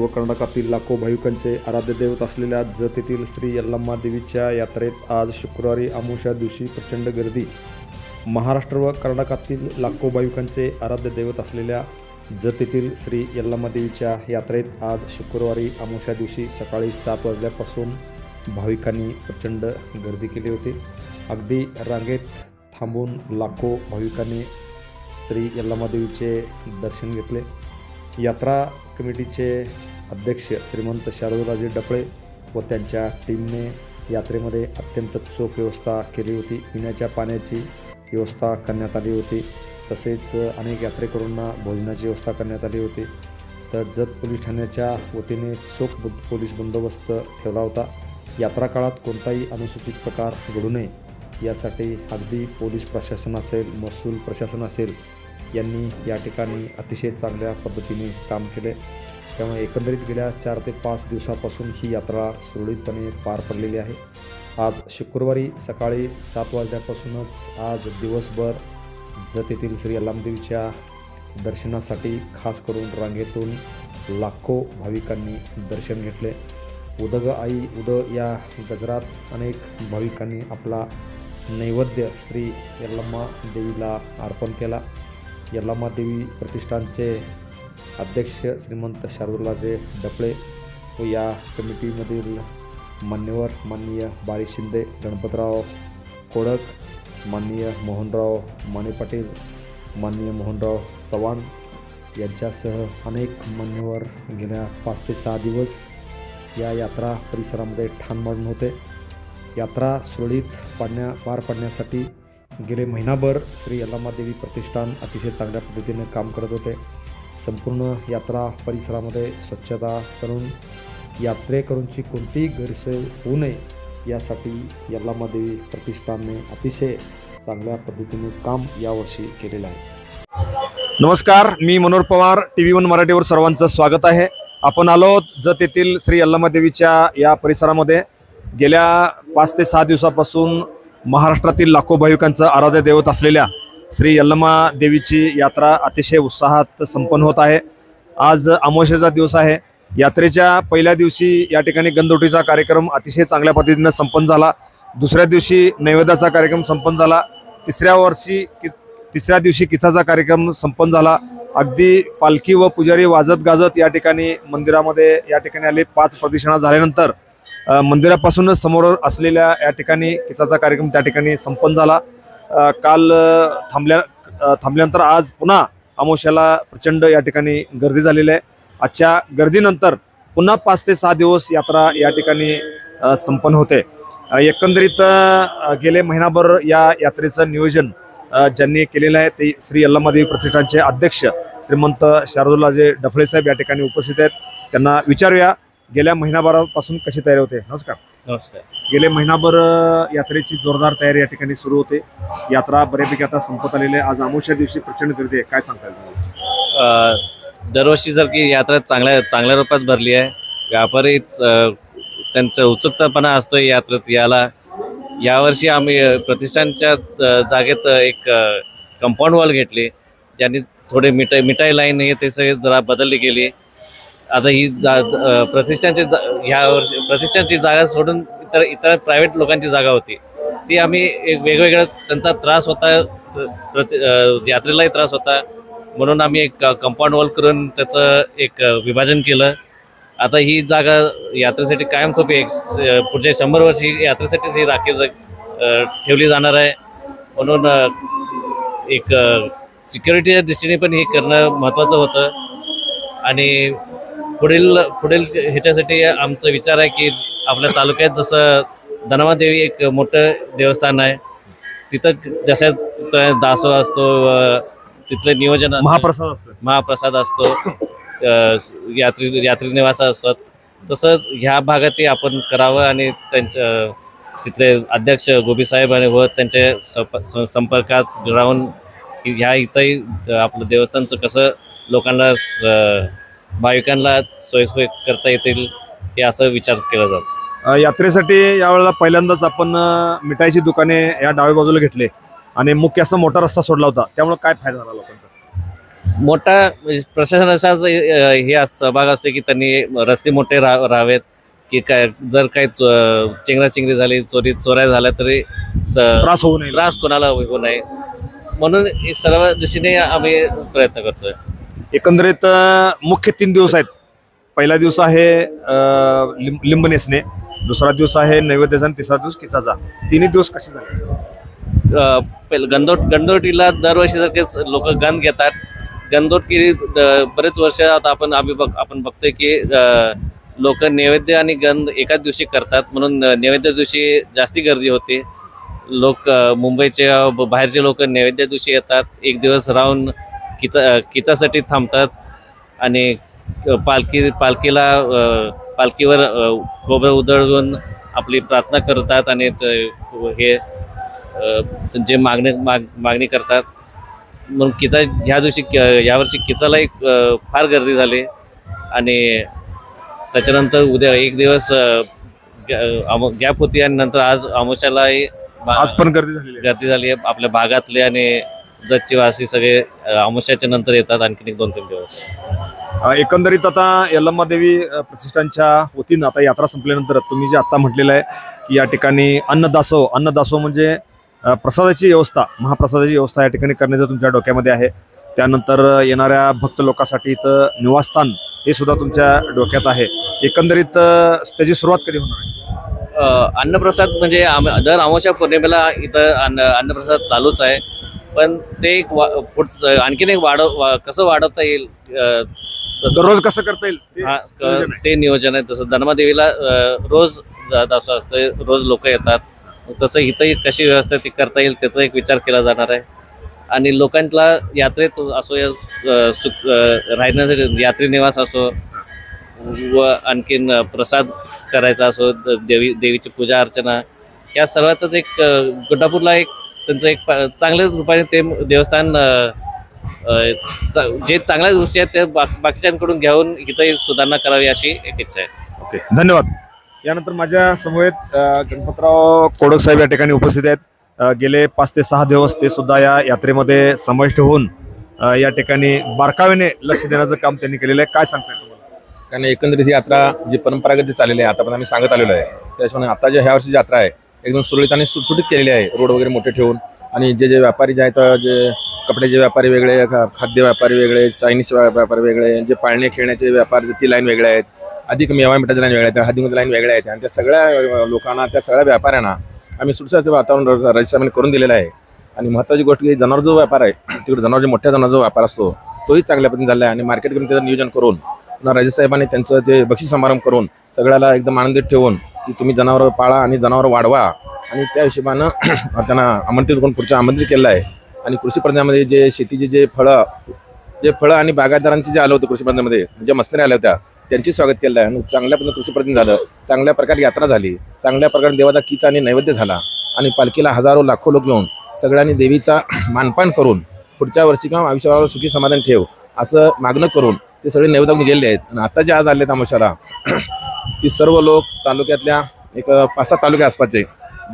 महाराष्ट्र व कर्नाटकातील लाखो भाविकांचे आराध्य दैवत असलेल्या जत येथील श्री यल्लम्मा देवीच्या यात्रेत आज शुक्रवारी आमुषा दिवशी प्रचंड गर्दी. महाराष्ट्र व कर्नाटकातील लाखो भाविकांचे आराध्य दैवत असलेल्या जत येथील श्री यल्लम्मा देवीच्या यात्रेत आज शुक्रवारी आमुषा दिवशी सकाळी सात वाजल्यापासून भाविकांनी प्रचंड गर्दी केली होती. अगदी रांगेत थांबून लाखो भाविकांनी श्री यल्लम्मा देवीचे दर्शन घेतले. यात्रा कमिटीचे अध्यक्ष श्रीमंत शारदराजे डपळे व त्यांच्या टीमने यात्रेमध्ये अत्यंत चोख व्यवस्था केली होती. पिण्याच्या पाण्याची व्यवस्था करण्यात आली होती. तसेच अनेक यात्रेकरूंना भोजनाची व्यवस्था करण्यात आली होती. तर जत पोलीस ठाण्याच्या वतीने चोख पोलीस बंदोबस्त ठेवला होता. यात्रा काळात कोणताही अनुसूचित प्रकार घडू नये यासाठी अगदी पोलीस प्रशासन असेल महसूल प्रशासन असेल यांनी या ठिकाणी अतिशय चांगल्या पद्धतीने काम केले. त्यामुळे एकंदरीत गेल्या चार ते पाच दिवसापासून ही यात्रा सुरळीतपणे पार पडलेली आहे. आज शुक्रवारी सकाळी सात वाजल्यापासूनच आज दिवसभर जत येथील श्री अल्लामदेवीच्या दर्शनासाठी खास करून रांगेतून लाखो भाविकांनी दर्शन घेतले. उदग आई उद या गजरात अनेक भाविकांनी आपला नैवेद्य श्री यल्लम्मा देवीला अर्पण केला. यल्लम्मा देवी प्रतिष्ठानचे अध्यक्ष श्रीमंत शार्दुलाजे डपळे व या कमिटीमधील मान्यवर माननीय बाळी शिंदे गणपतराव कोडक माननीय मोहनराव माने पाटील माननीय मोहनराव चव्हाण यांच्यासह अनेक मान्यवर गेल्या पाच ते सहा दिवस या यात्रा परिसरामध्ये ठाण मारून होते. यात्रा सुरळीत पाडण्या पार पाडण्यासाठी गेले महिनाभर श्री यल्लामादेवी प्रतिष्ठान अतिशय चांगल्या पद्धतीने काम करत होते. संपूर्ण यात्रा परिसरामध्ये स्वच्छता करून यात्रेकरूंची कोणतीही गैरसोय होऊ नये यासाठी यल्लामादेवी प्रतिष्ठानने अतिशय चांगल्या पद्धतीने काम यावर्षी केलेलं आहे. नमस्कार मी Manohar Pawar T V one मराठीवर सर्वांचं स्वागत आहे. आपण आलो जत येथील श्री यल्लामादेवीच्या या परिसरामध्ये. गेल्या पाच ते सहा दिवसापासून महाराष्ट्रातील लाखो भाविकांचं आराध्य दैवत असलेल्या श्री यल्लमा देवीची यात्रा अतिशय उत्साहात संपन्न होत आहे. आज अमावश्याचा दिवस आहे. यात्रेच्या पहिल्या दिवशी या ठिकाणी गणदोटीचा कार्यक्रम अतिशय चांगल्या पद्धतीनं संपन्न झाला. दुसऱ्या दिवशी नैवेद्याचा कार्यक्रम संपन्न झाला. तिसऱ्या वर्षी कि तिसऱ्या दिवशी किचाचा कार्यक्रम संपन्न झाला. अगदी पालखी व पुजारी वाजत गाजत या ठिकाणी मंदिरामध्ये या ठिकाणी आले. पाच प्रदक्षिणा झाल्यानंतर मंदिरापासूनच समोर असलेल्या या ठिकाणी किचाचा कार्यक्रम त्या ठिकाणी संपन्न झाला. काल थांबल्या थांबल्यानंतर आज पुन्हा अमावस्याला प्रचंड या ठिकाणी गर्दी झालेली आहे. आजच्या गर्दीनंतर पुन्हा पाच ते सहा दिवस यात्रा या ठिकाणी संपन्न होते. एकंदरीत गेले महिनाभर या यात्रेचं नियोजन ज्यांनी केलेलं आहे ते श्री अल्लामादेवी प्रतिष्ठानचे अध्यक्ष श्रीमंत शारदुल्लाजे डफळे साहेब या ठिकाणी उपस्थित आहेत. त्यांना विचारूया गेल्या महिनाभरापासून कशी तयारी होते? नमस्कार. नमस्कार. गेले महिनाभर यात्रेची जोरदार तयारी या ठिकाणी सुरू होते. यात्रा बऱ्यापैकी आता संपत आलेली आहे. आज अमावस्या दिवशी प्रचंड गर्दी आहे. काय सांगता येईल तुम्हाला? अ, दरवर्षीसारखी यात्रा चांगल्या चांगल्या रूपात भरली आहे. व्यापारी त्यांचा उत्सुकतापणा असतो यात्रेत याला यावर्षी आम्ही प्रतिष्ठानच्या जागेत एक कंपाऊंड वॉल घेतली. ज्यांनी थोडे मिठाई मिठाई लाईन हे ते सगळे जरा बदलली गेली. आता ही जा प्रतिष्ठानची जा ह्या वर्षी प्रतिष्ठानची जागा सोडून इतर इतर प्रायव्हेट लोकांची जागा होती. ती आम्ही एक वेगवेगळ्या त्यांचा त्रास होता प्रति यात्रेलाही त्रास होता. म्हणून आम्ही एक कंपाऊंड वॉल करून त्याचं एक विभाजन केलं. आता ही जागा यात्रेसाठी कायमस्वरूपी एक पुढच्या शंभर वर्ष ही यात्रेसाठीच ही राखीव ठेवली जाणार आहे. म्हणून एक सिक्युरिटीच्या दृष्टीने पण हे करणं महत्त्वाचं होतं. आणि पुढील पुढील ह्याच्यासाठी आमचा विचार आहे की आपल्या तालुक्यात जसं धनवादेवी एक मोठं देवस्थान आहे तिथं जशा दासोह असतो तिथलं नियोजन. महाप्रसाद असतो महाप्रसाद असतो यात्री यात्री निवास असतात तसंच ह्या भागातही आपण करावं आणि त्यांच्या तिथले अध्यक्ष गोबी साहेब आणि व त्यांच्या संपर्कात राहून ह्या इथंही आपलं देवस्थानचं कसं लोकांना भाविकांना सोयीसोय करता येतील हे असं विचार केला जातो. अ, यात्रेसाठी यावेळेला पहिल्यांदाच आपण अ, मिठाईची दुकाने या डाव्या बाजूला घेतले आणि मुख्य असा मोठा रस्ता सोडला होता. त्यामुळे काय फायदा झाला लोकांचा? मोठा म्हणजे प्रशासनाचा जो, अ, हे अस- सहभाग असतो की त्यांनी रस्ते मोठे रा राहावेत की काय जर काही चेंगराचिंगरी झाली चोरी चोऱ्या झाल्या तरी स- त्रास होऊ नये. त्रास कोणाला होऊ नये. म्हणून हे सर्व दिशेने आम्ही प्रयत्न करतोय. एकंदरीत मुख्य तीन दिवस आहेत. पहिला दिवस आहे लिंब लिंब नेसणे. दुसरा दिवस आहे नैवेद्याचा आणि तिसरा दिवस किचाचा तिन्ही दिवस कसे झाले? पहिलं गंदोट गंदोटीला दरवर्षीसारखेच लोक गंध घेतात. गंदोटकी बरेच वर्ष आता आपण आम्ही बघ आपण बघतोय की लोक नैवेद्य आणि गंध एकाच दिवशी करतात. म्हणून नैवेद्या नैवेद्य दिवशी जास्ती गर्दी होते. लोक मुंबईचे ब- बाहेरचे लोक नैवेद्य दिवशी येतात. एक दिवस राहून किचा किचासाठी थांबतात आणि पालखी पालखीला पालखीवर खोबरं उधळून आपली प्रार्थना करतात आणि त- हे जे मागणी माग मागणी करतात. म्हणून किचा ह्या दिवशी क- यावर्षी किचाला एक फार गर्दी झाली आणि त्याच्यानंतर उद्या एक दिवस गॅप होती आणि नंतर आज अमावस्यालाही बा- आज पण गर्दी आहे. गर्दी झाली आहे. आपल्या भागातले आणि वासी सगळे अमावस्याच्या नंतर येतात आणखीन एक दोन तीन दिवस एकंदरीत आता यल्लम्मा देवी अ, प्रतिष्ठानच्या वतीनं आता यात्रा संपल्यानंतर तुम्ही जे आता म्हटलेलं आहे की या ठिकाणी अन्नदासो अन्नदासो म्हणजे प्रसादाची व्यवस्था महाप्रसादाची व्यवस्था या ठिकाणी करण्याचं तुमच्या डोक्यामध्ये आहे. त्यानंतर येणाऱ्या भक्त लोकांसाठी इथं निवासस्थान हे सुद्धा तुमच्या डोक्यात आहे. एकंदरीत त्याची सुरुवात कधी होणार आहे? अन्नप्रसाद म्हणजे आम दर अमावस्या पौर्णिमेला इथं अन्न अन्नप्रसाद चालूच आहे. पण ते एक वा पुढचं आणखीन एक वाढव वा- कसं वाढवता येईल अ, तसं- दररोज कसं करता येईल ते हा, क- नियोजन आहे. ते नियोजन आहे. तसं धर्मादेवीला अ, रोज द- दासो असतं रोज लोक येतात. तसं इथंही कशी व्यवस्था ती करता येईल त्याचा एक विचार केला जाणार आहे. आणि लोकांना यात्रेत असो या अ, सुख अ, राहण्यासाठी यात्री निवास असो व आणखीन अ, प्रसाद करायचा असो द- देवी देवीची पूजा अर्चना या सर्वांचंच एक अ, एक त्यांचं एक प- चांगल्या रूपाने ते देवस्थान जे चांगल्या गोष्टी आहेत ते बाक बाकीच्यांकडून घेऊन इथंही सुधारणा करावी अशी एक इच्छा आहे. ओके धन्यवाद. यानंतर माझ्या समवेत गणपतराव कोडक साहेब या ठिकाणी उपस्थित आहेत. गेले पाच ते सहा दिवस ते सुद्धा या यात्रेमध्ये समाविष्ट होऊन या ठिकाणी बारकावेने लक्ष देण्याचं काम त्यांनी केलेलं आहे. काय सांगता येईल तुम्हाला? कारण एकंदरीत ही यात्रा जी परंपरागत जी चाललेली आहे आतापर्यंत आम्ही सांगत आलेलो आहे. त्याच्यामुळे आता जे ह्या वर्षी यात्रा आहे एकदम सुरळीत आणि सुटसुटीत केलेली आहे. रोड वगैरे मोठे ठेवून. आणि जे जे व्यापारी जे आहेत जे कपड्याचे व्यापारी वेगळे खाद्य व्यापारी वेगळे चायनीज व्या- व्यापारी वेगळे जे पाळणे खेळण्याचे व्यापार ती लाईन वेगळे आहेत. अधिक मेवा मिठाच्या लाईन वेगळ्या आहेत हळदीमध्ये लाईन वेगळ्या आहेत. आणि त्या सगळ्या लोकांना त्या सगळ्या व्यापाऱ्यांना आम्ही सुटसाचं वातावरण राजसाहेबांनी करून दिलेलं आहे. आणि महत्त्वाची गोष्ट की जनावर जो व्यापार आहे तिकडे जनावर जो मोठ्या जनावर जो व्यापार असतो तोही चांगल्या पद्धतीने झाला आहे. आणि मार्केट त्याचं नियोजन करून पुन्हा राजेसाहेबांनी त्यांचं ते बक्षीस समारंभ करून सगळ्याला एकदम आनंदित ठेवून की तुम्ही जनावरं पाळा आणि जनावरं वाढवा. आणि त्या हिशोबानं त्यांना आमंत्रित करून पुढच्या आमंत्रित केलं आहे. आणि कृषी प्रधानामध्ये जे शेतीचे जे फळं जे फळं आणि बागायतदारांचे जे आलं होतं कृषी प्रधानमध्ये ज्या मशनरी आल्या होत्या त्यांची स्वागत केलं आहे. आणि चांगल्या पद्धतीने कृषी प्रधान झालं चांगल्या प्रकारे यात्रा झाली चांगल्या प्रकारे देवाचा किचा आणि नैवेद्य झाला. आणि पालखीला हजारो लाखो लोक येऊन सगळ्यांनी देवीचा मानपान करून पुढच्या वर्षी किंवा आयुष्यावर सुखी समाधान ठेव असं मागणं करून ते सगळे नैवेद्य गेलेले आहेत. आणि आता जे आज आले आहेत आमोशाला ती सर्व लोक तालुक्यातल्या एक पाच सात तालुक्या आसपासचे.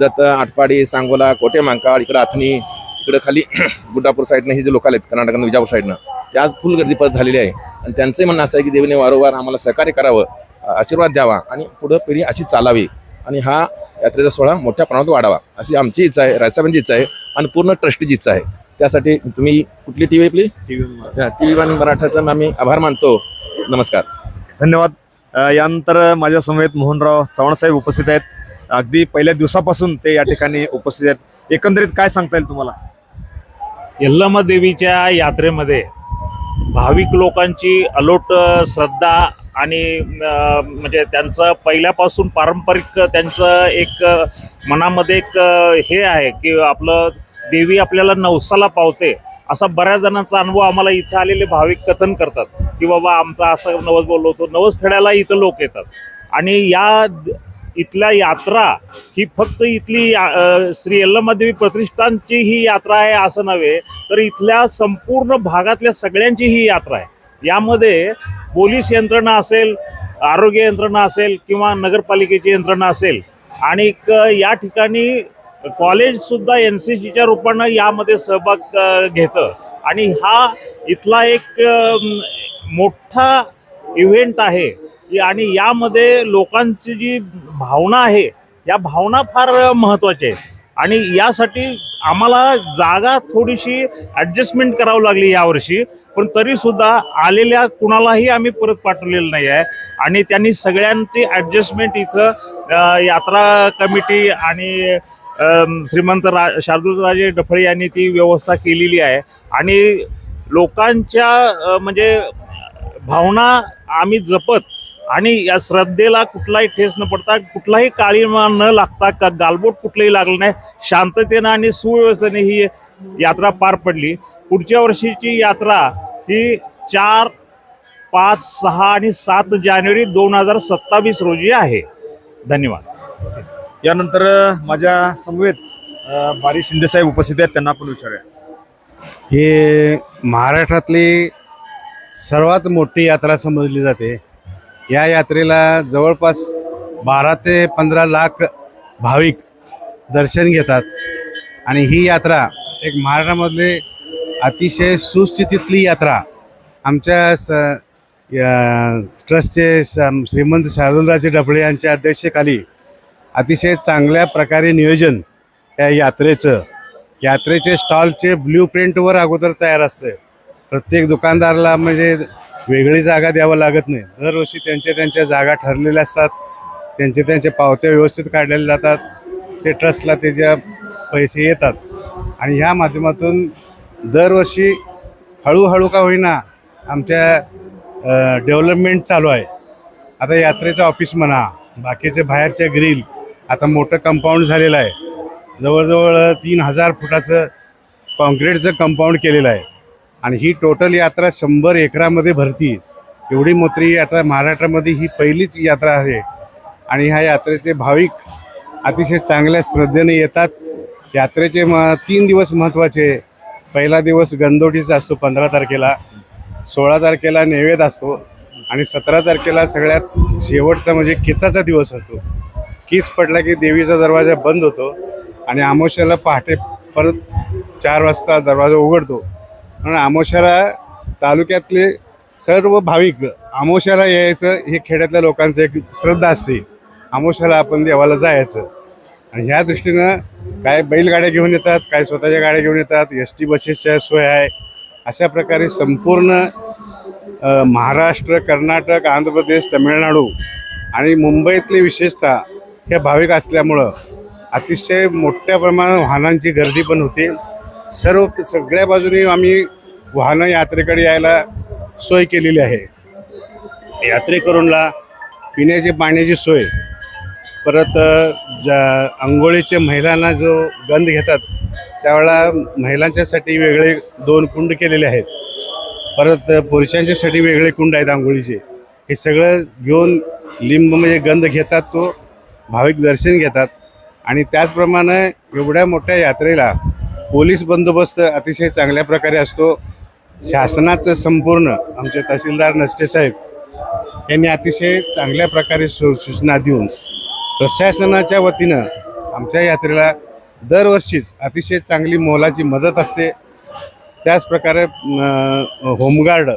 जत आटपाडी सांगोला कोटे मांकाळ इकडं आथणी इकडं खाली गुड्डापूर साईडनं हे जे लोक आहेत कर्नाटक विजापूर साईडनं ते आज फुल गर्दी परत झालेली आहे. आणि त्यांचंही म्हणणं असं आहे की देवीने वारंवार आम्हाला सहकार्य करावं आशीर्वाद द्यावा आणि पुढं पिढी अशी चालावी आणि हा यात्रेचा सोहळा मोठ्या प्रमाणात वाढावा. अशी आमची इच्छा आहे राजसाहेबांची इच्छा आहे आणि पूर्ण ट्रस्टीची इच्छा आहे. त्यासाठी तुम्ही कुठली टी व्ही आपली टी व्ही वन मराठाचा आम्ही आभार मानतो. नमस्कार. धन्यवाद. यानंतर माझ्या समवेत मोहनराव चव्हाणसाहेब उपस्थित आहेत. अगदी पहिल्या दिवसापासून ते या ठिकाणी उपस्थित आहेत. एकंदरीत काय सांगता येईल तुम्हाला? यल्लम्मा देवीच्या यात्रेमध्ये भाविक लोकांची अलोट श्रद्धा आणि म्हणजे त्यांचं पहिल्यापासून पारंपरिक त्यांचं एक मनामध्ये एक हे आहे की आपलं देवी आपल्याला नवसाला पावते असा बऱ्याच जणांचा अनुभव आम्हाला इथं आलेले भाविक कथन करतात. की बाबा आमचा असं नवस बोललो होतो. नवस फेडायला इथं लोक येतात. आणि या इथल्या यात्रा ही फक्त इथली या- श्री यल्लमादेवी प्रतिष्ठानची ही यात्रा आहे असं नव्हे तर इथल्या संपूर्ण भागातल्या सगळ्यांची ही यात्रा आहे. यामध्ये पोलीस यंत्रणा असेल आरोग्य यंत्रणा असेल किंवा नगरपालिकेची यंत्रणा असेल. आणि या ठिकाणी कॉलेजसुद्धा एन सी सीच्या रूपानं यामध्ये सहभाग घेतं. आणि हा इथला एक मोठा इव्हेंट आहे. की आणि यामध्ये लोकांची जी भावना आहे या भावना फार महत्त्वाच्या आहेत. आणि यासाठी आम्हाला जागा थोडीशी ॲडजस्टमेंट करावं लागली यावर्षी पण तरीसुद्धा आलेल्या कुणालाही आम्ही परत पाठवलेलं नाही आहे. आणि त्यांनी सगळ्यांची ॲडजस्टमेंट इथं यात्रा कमिटी आणि श्रीमंत रा शार्दूलराजे डफळे यांनी ती व्यवस्था केलेली आहे. आणि लोकांच्या म्हणजे भावना आम्ही जपत आणि या श्रद्धेला कुठलाही ठेस न पडता कुठलाही काळीमा न लागता का गालबोट कुठलंही लागलं नाही शांततेनं आणि सुव्यवस्थेने ही यात्रा पार पडली. पुढच्या वर्षीची यात्रा ही चार पाच सहा आणि सात जानेवारी दोन हजार सत्तावीस रोजी आहे. धन्यवाद. यानंतर माझ्या समवेत बारी शिंदे साहेब उपस्थित आहेत त्यांना आपण विचारूया. हे महाराष्ट्रातली सर्वात मोठी यात्रा समजली जाते. या यात्रेला जवळपास बारा ते पंधरा लाख भाविक दर्शन घेतात. आणि ही यात्रा एक महाराष्ट्रामधले अतिशय सुस्थितीतली यात्रा. आमच्या स या ट्रस्टचे श- श्रीमंत शार्दुलराजे डफळे यांच्या अध्यक्षतेखाली अतिशय चांगल्या प्रकारे नियोजन या यात्रेचं. यात्रेचे स्टॉलचे ब्ल्यू प्रिंटवर अगोदर तयार असते. प्रत्येक दुकानदाराला म्हणजे वेगळी जागा द्यावं लागत नाही. दरवर्षी त्यांच्या त्यांच्या जागा ठरलेल्या असतात. त्यांचे त्यांचे पावत्या व्यवस्थित काढलेले जातात. ते ट्रस्टला त्याच्या पैसे येतात. आणि ह्या माध्यमातून दरवर्षी हळूहळू का होईना आमच्या डेव्हलपमेंट चालू आहे. आता यात्रेचं ऑफिस म्हणा बाकीचे बाहेरचे ग्रिल आता मोठं कंपाऊंड झालेलं आहे. जवळजवळ तीन हजार फुटाचं कॉन्क्रीटचं कंपाऊंड केलेलं आहे. आणि ही टोटल यात्रा शंभर एकरामध्ये भरती. एवढी मोठी यात्रा महाराष्ट्रामध्ये ही पहिलीच यात्रा आहे. आणि ह्या यात्रेचे भाविक अतिशय चांगल्या श्रद्धेने येतात. यात्रेचे म तीन दिवस महत्त्वाचे. पहिला दिवस गंदोटीचा असतो पंधरा तारखेला सोळा तारखेला नैवेद्य असतो आणि सतरा तारखेला सगळ्यात शेवटचा म्हणजे किचाचा दिवस असतो. कीच पडला की देवीचा दरवाजा बंद होतो आणि आमोशाला पहाटे परत चार वाजता दरवाजा उघडतो. म्हणून आमोशाला तालुक्यातले सर्व भाविक आमोशाला यायचं हे खेड्यातल्या लोकांचं एक श्रद्धा असते. आमोशाला आपण देवाला जायचं. आणि ह्या दृष्टीनं काय बैलगाड्या घेऊन येतात काय स्वतःच्या गाड्या घेऊन येतात एस टी बसेसच्या सोय आहे. अशा प्रकारे संपूर्ण महाराष्ट्र कर्नाटक आंध्र प्रदेश तमिळनाडू आणि मुंबईतले विशेषतः हे भाविक असल्यामुळं अतिशय मोठ्या प्रमाणात वाहनांची गर्दी पण होते. सर्व सगळ्या बाजूनी आम्ही वाहनं यात्रेकडे यायला सोय केलेली आहे. यात्रेकरूंना पिण्याची पाण्याची सोय परत ज्या आंघोळीचे महिलांना जो गंध घेतात त्यावेळेला महिलांच्यासाठी वेगळे दोन कुंड केलेले आहेत. परत पुरुषांच्यासाठी वेगळे कुंड आहेत आंघोळीचे. हे सगळं घेऊन लिंब म्हणजे गंध घेतात तो भाविक दर्शन घेतात आणि त्याचप्रमाणे एवढ्या मोठ्या यात्रेला पोलीस बंदोबस्त अतिशय चांगल्या प्रकारे असतो. शासनाचं संपूर्ण आमचे तहसीलदार नष्टे साहेब यांनी अतिशय चांगल्या प्रकारे सू सूचना देऊन प्रशासनाच्या वतीनं आमच्या यात्रेला दरवर्षीच अतिशय चांगली मोलाची मदत असते. त्याचप्रकारे होमगार्ड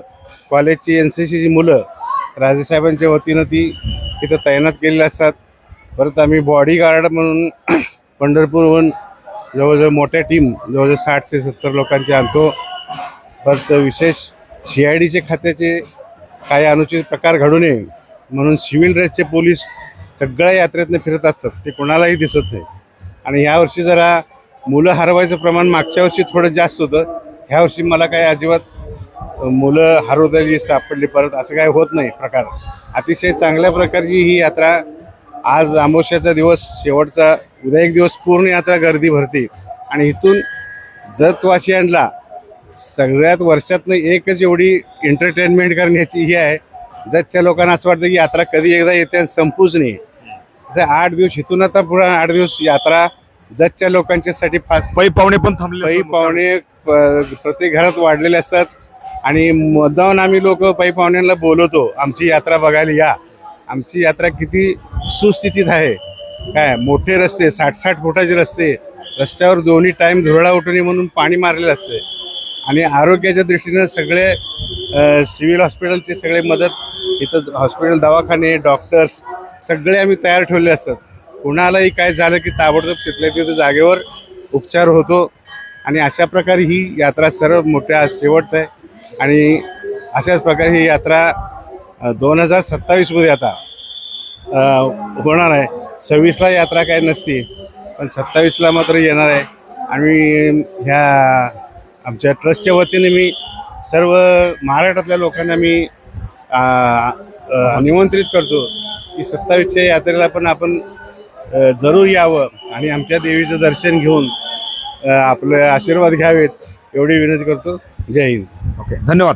कॉलेजची एन सी सीची मुलं राजेसाहेबांच्या वतीनं ती इथं तैनात केलेली असतात. परत आम्ही बॉडीगार्ड म्हणून पंढरपूरहून जवळजवळ मोठ्या टीम जवळजवळ साठ ते सत्तर लोकांचे आणतो. परत विशेष सी आय डीचे खात्याचे काही अनुचित प्रकार घडू नये. म्हणून सिव्हिल ड्रेसचे पोलीस सगळ्या यात्रेतनं फिरत असतात. ते कोणालाही दिसत नाही. आणि यावर्षी जरा मुलं हरवायचं प्रमाण मागच्या वर्षी थोडं जास्त होतं. ह्यावर्षी मला काही अजिबात मुलं हरवलेली सापडली परत असं काही होत नाही प्रकार. अतिशय चांगल्या प्रकारची ही यात्रा आज अमावस्याचा दिवस शेवटचा उद्या एक दिवस पूर्ण यात्रा गर्दी भरते. आणि इथून जतवासियांना सगळ्यात वर्षातनं एकच एवढी एंटरटेनमेंट करण्याची ही आहे. जतच्या लोकांना असं वाटतं की यात्रा कधी एकदा येते आणि संपूच नाही. असं आठ दिवस इथून आता पुढे आठ दिवस यात्रा जतच्या लोकांच्यासाठी फास्ट पै पाहुणे पण थांबले पै. पाहुणे प्रत्येक घरात वाढलेले असतात. आणि मुद्दाहून आम्ही लोक पै पाहुण्यांना बोलवतो आमची यात्रा बघायला या. आमची यात्रा किती सुस्थितीत आहे. काय मोठे रस्ते साठ साठ फुटाचे रस्ते रस्त्यावर दोन्ही टाईम धुरळा उठणे म्हणून पाणी मारलेलं असते. आणि आरोग्याच्या दृष्टीनं सगळे सिव्हिल हॉस्पिटलचे सगळे मदत इथं हॉस्पिटल दवाखाने डॉक्टर्स सगळे आम्ही तयार ठेवले असतात. कुणालाही काय झालं की ताबडतोब तिथल्या तिथं जागेवर उपचार होतो. आणि अशा प्रकारे ही यात्रा सर्व मोठ्या शेवटचं आहे. आणि अशाच प्रकारे ही यात्रा दोन हजार सत्तावीसमध्ये आता होणार आहे. सव्वीसला यात्रा काय नसती पण सत्तावीसला मात्र येणार आहे. आणि ह्या आमच्या ट्रस्टच्या वतीने मी सर्व महाराष्ट्रातल्या लोकांना मी निमंत्रित करतो की सत्तावीसच्या यात्रेला पण आपण जरूर यावं आणि आमच्या देवीचं दर्शन घेऊन आपले आशीर्वाद घ्यावेत एवढी विनंती करतो. जय हिंद. ओके धन्यवाद.